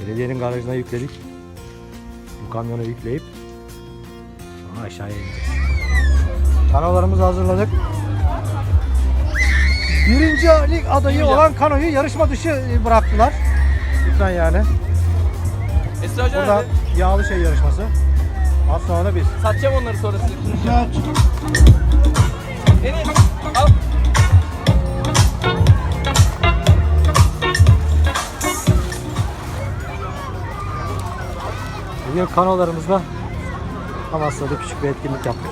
Belediyenin garajına yükledik. Bu kamyona yükleyip sonra aşağıya ineceğiz. Kanolarımızı hazırladık. Birinci lig adayı olan kanoyu yarışma dışı bıraktılar. Lütfen yani. Esra Hoca Burada nerede? yağlı şey yarışması. Az sonra da biz. Satacağım onları sonra size. Enes Bugün kanolarımızla Amasya'da küçük bir etkinlik yaptık.